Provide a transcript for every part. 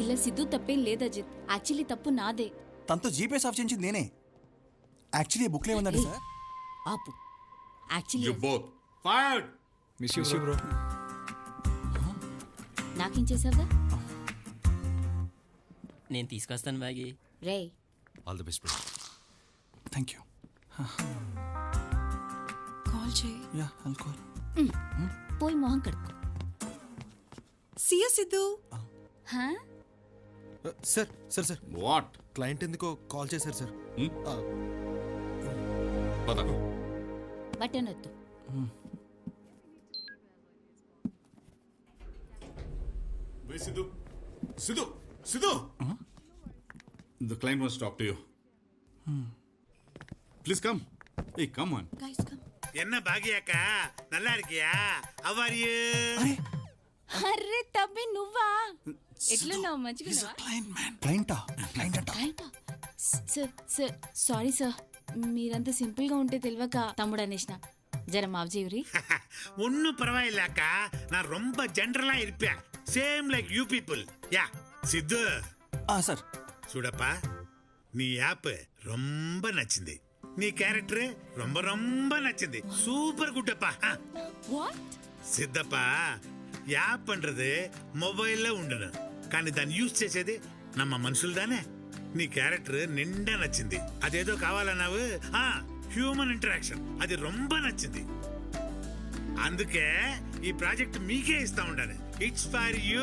ఇలా సిద్ధు తప్పేం లేదు అజిత్. యాక్చువల్లీ తప్పు నాదే. తనతో జీపీఎస్ ఆఫ్ చేయించింది నేనే. యాక్చువల్లీ బుక్లో ఏముందండి ఏయ్. సార్? ఆపు. Actually both fired. Miss you bro నాకేం చేసావా నేను తీసుకొస్తాను బ్యాగి రే All the best, bro. Thank you call చేయి. యా ఆల్కోహాల్ పోయి మొహం కడుక్కో. సియ సిద్ధు హా? Sir sir sir What? Client ఎందుకో కాల్ చేశారు సార్ పద బటన్ వద్దు Where Sidhu? Sidhu! Sidhu! The client wants to talk to you. Please come. Hey, come on. Guys come என்ன பாக்கியாக்கா நல்லா இருக்கியா அவ்வாரியே అర్రే తమ్మి నువ్వా సారీ సార్ mm-hmm. మీరంత సింపుల్గా ఉంటే తెలియక తమ్ముడు అనేసిన. జర மாவஜியூரி ஒன்னும் பரவாயில்லக்கா நான் ரொம்ப ஜென்ரலா இருப்பேன் same like you people ya Siddhu. Sir చూడప్పా నీ యాప్ ரொம்ப నచ్చింది. నీ క్యారెక్టర్ ரொம்ப ரொம்ப నచ్చింది. సూపర్ గుడ్ వాట్ సిద్ధప్పా యాప్ பண்றது మొబైల్లో ఉండను. కానీ దాన్ని యూజ్ చేసేది నమ్మ మనుషులు దానే. నీ క్యారెక్టర్ నిండా నచ్చింది. అదేదో కావాలన్నావు? ఆ హ్యూమన్ ఇంటరాక్షన్ అది రొంబ నచ్చింది. అందుకే ఈ ప్రాజెక్ట్ మీకే ఇస్తా ఉండాలి. It's for you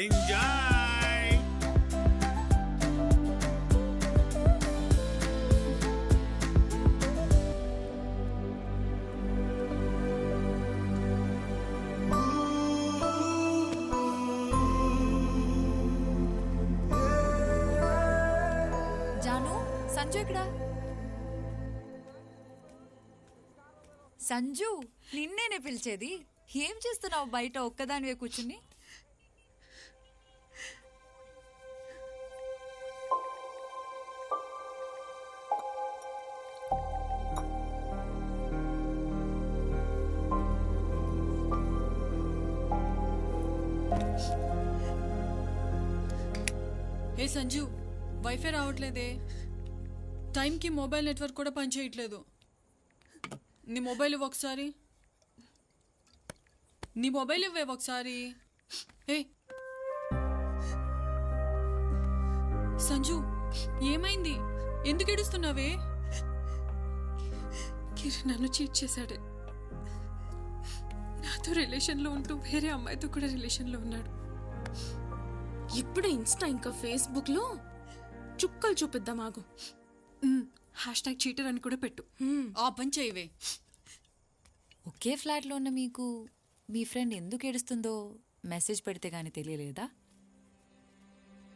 enjoy Sanju Sanju నిన్నేనే పిలిచేది. ఏం చేస్తున్నావు బయట ఒక్కదానివే కూర్చుని? ఏ సంజు వైఫై రావట్లేదే. టైంకి మొబైల్ నెట్వర్క్ కూడా పనిచేయట్లేదు నీ మొబైల్ ఇవ్వ ఒకసారి. నీ మొబైల్ ఇవ్వే ఒకసారి. ఏ. సంజు ఏమైంది? ఎందుకు ఏడుస్తున్నావే? కిరణ్ నన్ను చీట్ చేశాడు. నాతో రిలేషన్లో ఉంటూ వేరే అమ్మాయితో కూడా రిలేషన్లో ఉన్నాడు. ఇప్పుడు ఇన్స్టా ఇంకా ఫేస్బుక్లో చుక్కలు చూపిద్దాం ఆగు. హ్యాష్ ట్యాగ్ చీటర్ అని కూడా పెట్టు. ఆ పని చేయవే. ఒకే ఫ్లాట్లో ఉన్న మీకు మీ ఫ్రెండ్ ఎందుకు ఏడుస్తుందో మెసేజ్ పెడితే గానీ తెలియలేదా?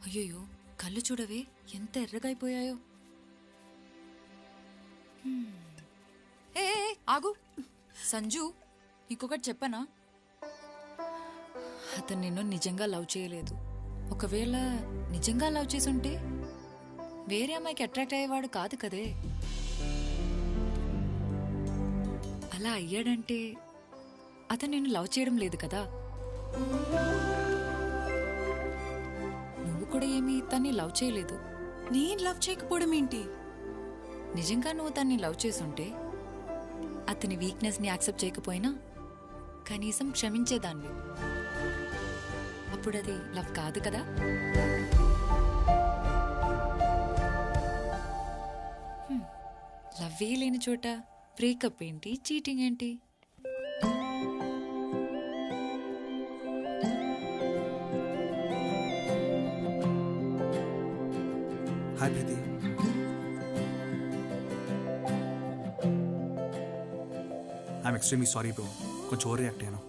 అయ్యయ్యో కళ్ళు చూడవే ఎంత ఎర్రగా అయిపోయాయో హ్మ్. ఏ ఏ, ఆగు. సంజు ఇంకొకటి చెప్పనా? అతను నిన్ను నిజంగా లవ్ చేయలేదు. ఒకవేళ నిజంగా లవ్ చేసుంటే వేరే అమ్మాయికి అట్రాక్ట్ అయ్యేవాడు కాదు కదే. అలా అయ్యాడంటే అతను నిన్ను లవ్ చేయడం లేదు కదా. నువ్వు కూడా ఏమీ తన్ని లవ్ చేయలేదు. నేను లవ్ చేయకపోవడం ఏంటి? నిజంగా నువ్వు తన్ని లవ్ చేసుంటే అతని వీక్నెస్ని యాక్సెప్ట్ చేయకపోయినా కనీసం క్షమించేదాన్ని. అప్పుడు అది లవ్ కాదు కదా. లవ్వే లేని చోట బ్రేకప్ ఏంటి? చీటింగ్ ఏంటి? Hi Preethi I'm extremely sorry bro కొంచెం ఓవర్ రియాక్ట్ అయ్యాను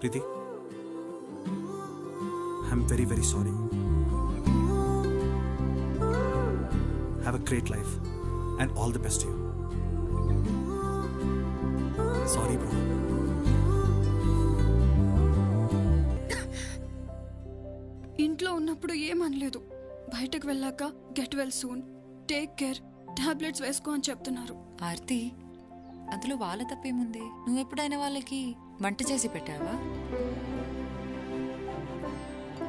Preethi I'm very very sorry have a great life and all the best you sorry bro ఇంట్లో ఉన్నప్పుడు ఏమనలేదు. బయటకు వెళ్ళాక get well soon. Take care. Tablets వేసుకో అని చెప్తున్నారు. ఆర్తి అందులో వాళ్ళ తప్పేముంది? నువ్వు ఎప్పుడైనా వాళ్ళకి వంట చేసి పెట్టావా?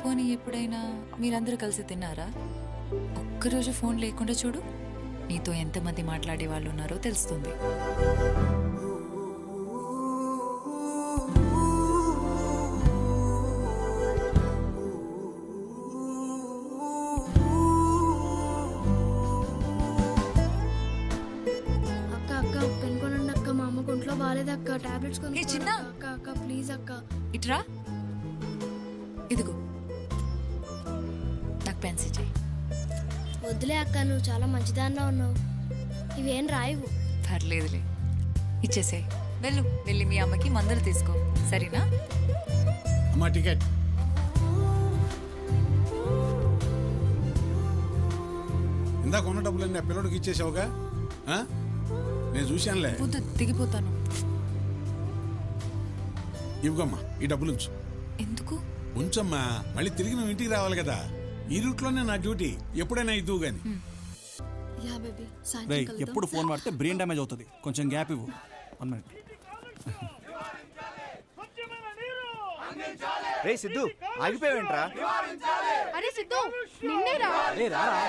పోనీ ఎప్పుడైనా మీరందరూ కలిసి తిన్నారా? ఒక్కరోజు ఫోన్ లేకుండా చూడు. నీతో ఎంతమంది మాట్లాడే వాళ్ళు ఉన్నారో తెలుస్తుంది. అక్క టాబ్లెట్స్ ఏ చిన్న? అక్క అక్క ప్లీజ్ అక్క. ఇట్రా. ఇదిగో. నాకు పెన్సిల్ చేయి వద్దులే అక్క నువ్వు చాలా మంచిదానిలో ఉన్నావు. ఇవేం రాయవు. పర్లేదులే. ఇచ్చేసేయ్. వెళ్ళు వెళ్ళి మీ అమ్మకి మందులు తీసుకో. సరేనా? అమ్మా టికెట్. ఇందాక ఉన్న డబ్బులన్నీ ఆ పిల్లడికి ఇచ్చేసావుగా? ఆ? నేను చూశానులే. వద్దు దిగిపోతాను ఇవ్వమ్మా ఈ డబ్బులు ఉంచు. ఎందుకు? ఉంచమ్మా మళ్ళీ తిరిగి నువ్వు ఇంటికి రావాలి కదా. ఈ రూట్లోనే నా డ్యూటీ ఎప్పుడైనా ఇద్దువు గాని. యా బేబీ రే సాయంత్రం కలుద్దాం. ఎప్పుడు ఫోన్ వాడితే బ్రెయిన్ డ్యామేజ్ అవుతుంది. కొంచెం గ్యాప్ ఇవ్వు. One minute. రే సిద్ధు ఆగిపోయావేంట్రా? అరే సిద్ధు నిన్నేరా? రే రారా.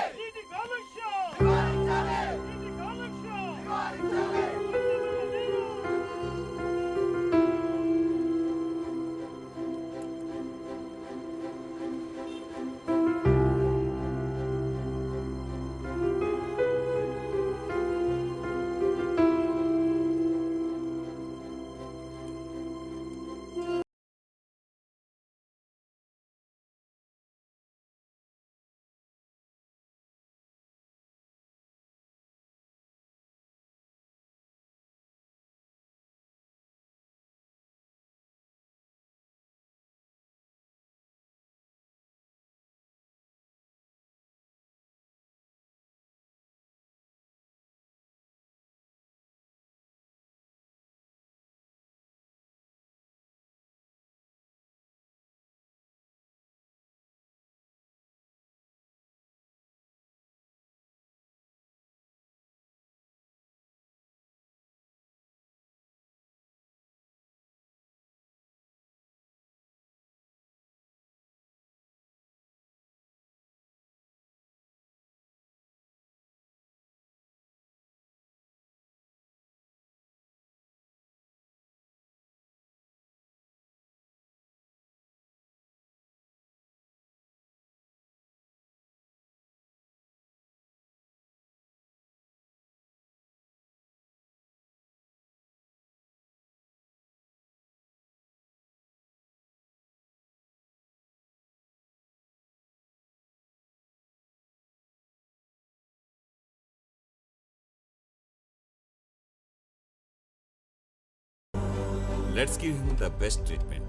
Let's give him the best treatment.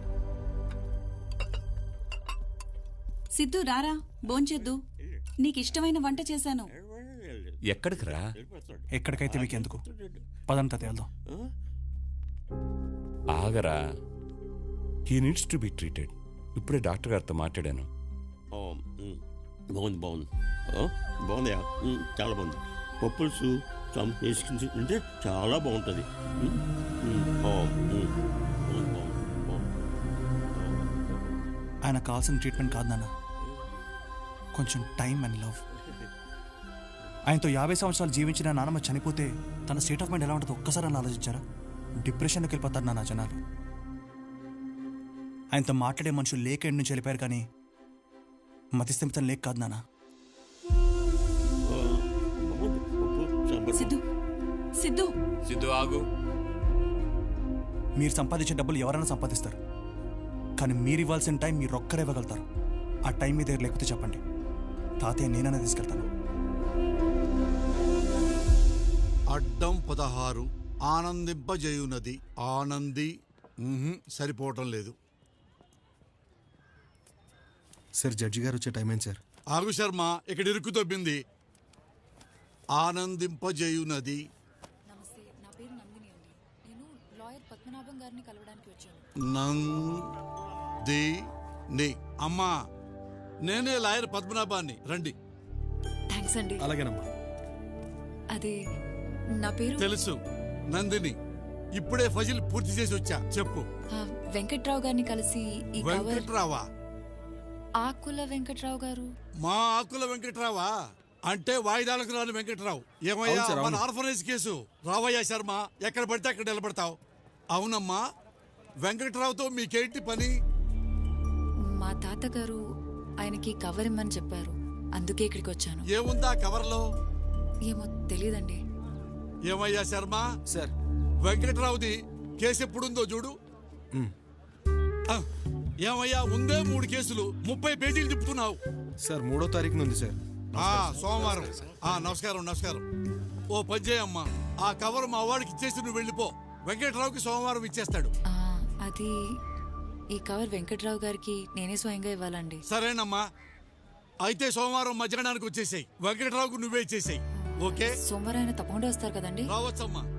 Siddhu రారా భోంచేద్దు. నీకు ఇష్టమైన వంట చేశాను. ఎక్కడికి రా? ఎక్కడికైతే మీకు ఎందుకు పదంతా తేల్దాం. ఆగరా. He needs to be treated ఇప్పుడే డాక్టర్ గారితో మాట్లాడాను. ఓ, మ్, బాగుంది బాగుంది. ఓ, బాగుంది మ్, చాలా బాగుంది. పప్పులుసు వేసుకుని అంటే చాలా బాగుంటుంది. ఆయన కావాల్సిన ట్రీట్మెంట్ కాదు నాన్న. కొంచెం టైం అండ్ లవ్ ఆయనతో యాభై సంవత్సరాలు జీవించిన నానమ్మ చనిపోతే తన స్టేట్ ఆఫ్ మైండ్ ఎలా ఉంటుందో ఒక్కసారి అని ఆలోచించారా? డిప్రెషన్కి వెళ్ళిపోతారు నాన్న జనాలు. ఆయనతో మాట్లాడే మనుషులు లేక ఎండ్ నుంచి వెళ్ళిపోయారు కానీ మతిస్థిమితం లేక కాదు నాన్న. సిద్ధు. సిద్ధు. సిద్ధు ఆగు. మీరు సంపాదించే డబ్బులు ఎవరైనా సంపాదిస్తారు. కానీ మీరు ఇవ్వాల్సిన టైం మీరు ఒక్కరే ఇవ్వగలుగుతారు. ఆ టైం మీ దగ్గర లేకపోతే చెప్పండి. తాతయ్య నేనైనా తీసుకెళ్తాను. అడ్డం పదహారు ఆనందింపజేయునది. ఆనంది సరిపోవటం లేదు. సార్ జడ్జి గారు వచ్చే టైం అయింది సార్? ఆగు శర్మ ఇక్కడ ఇరుకు తొబ్బింది ఆనందింపజేయునది. నమస్తే నా పేరు నందిని అండి. నేను లాయర్ పద్మనాభం గారిని కలవడానికి వచ్చాను. నంది ని అమ్మా నేనే లాయర్ పద్మనాభాన్ని. రండి. థ్యాంక్స్ అండి. అలాగేనమ్మా. అదే నా పేరు తెలుసు. నందిని ఇప్పుడే ఫజిల్ పూర్తి చేసి వచ్చా. చెప్పు. ఆ, వెంకట్రావు గారిని కలిసి ఈ కవర్ వెంకట్రావా? ఆకుల వెంకట్రావు గారు. మా ఆకుల వెంకట్రావా? అంటే వాయిదాలకు రాని వెంకట్రావు. ఏమయ్యా? అవును సార్, మన అవును. Orphanage case. రావయ్యా శర్మ ఎక్కడ పడితే అక్కడ నిలబడతావు. అవునమ్మా వెంకట్రావుతో మీకేంటి పని? మా తాతగారు ఆయనకి కవర్ ఇమ్మని చెప్పారు. అందుకే ఇక్కడికి వచ్చాను ఏముందా కవర్లో? ఏమో తెలియదండి ఏమయ్యా శర్మ? సార్. వెంకట్రావుది కేసు ఎప్పుడుందో చూడు. ఆ, ఏమయ్యా ఉందే మూడు కేసులు ముప్పై పేజీలు తిప్పుతున్నావు. సార్ మూడో తారీఖున ఉంది సార్. ఆ సోమవారం. ఆ నమస్కారం నమస్కారం. ఓ పనిచేయమ్మా ఆ కవర్ మా వాడికి ఇచ్చేసి నువ్వు వెళ్ళిపో. వెంకట్రావుకి సోమవారం ఇచ్చేస్తాడు. ఆ, అది ఈ కవర్ వెంకట్రావు గారికి నేనే స్వయంగా ఇవ్వాలండి. సరేనమ్మా. అయితే సోమవారం మధ్యాహ్నానికి వచ్చేసాయి. వెంకట్రావుకు నువ్వే ఇచ్చేసాయి. ఓకే? సోమవారం ఆయన తప్పకుండా వస్తారు కదండి? రావచ్చమ్మా.